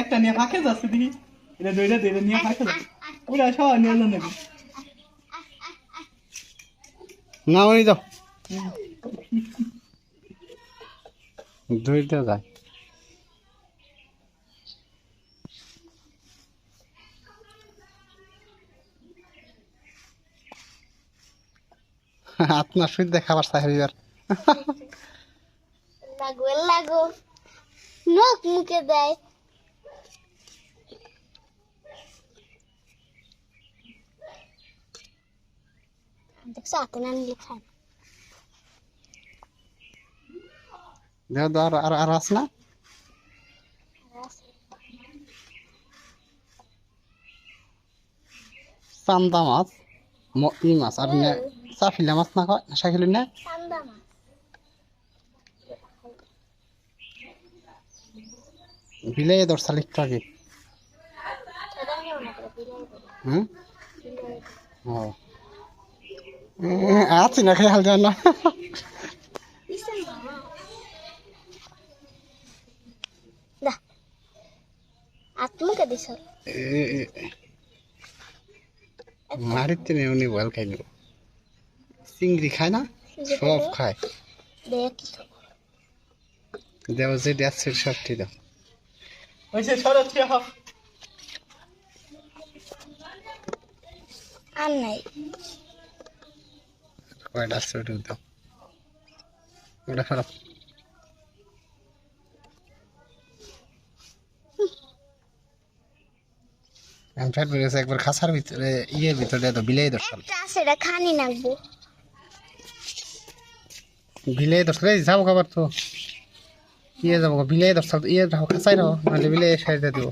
একটা নিয়ে ফাঁকে যাচ্ছে দেখি এটা দইটা দইটা নিয়ে ফাঁকে যাচ্ছে ওরা সবাই নিয়ে যান নাকি না উনি দাও ধরতে যায় আপনার সুদ খাবার চাহিদার লাগো লাগো নখ মুখে দেয় দেখছ হাতে না নিলে খায় না। দেহ তো আর আর আর আছে না চান্দা মাছ ম- ই মাছ আর নে চাফিলা মাছ না কয় শাকিলি হুম বিলাই ও করে। আছি না খেয়াল যায় না Bisa mama. Dah. Atmu ke desa? মারিতে উনি বল খাই নেব চিংড়ি খায় না সব খায়. দেব যে আছে সব ঠিক দাও ওই সে ওটা দাও ওটা খারাপ। ফ্যাট বেরিয়েছে একবার খাসার ভিতরে ইয়ের ভিতরে তো বিলাই Eta seda khani বিলাই দর্শাল এই যাব খাবার তো। ইয়ে যাব বিলাই দর্শাল ইয়ে খাসাই রাখো নাহলে বিলাই সাইড দিব।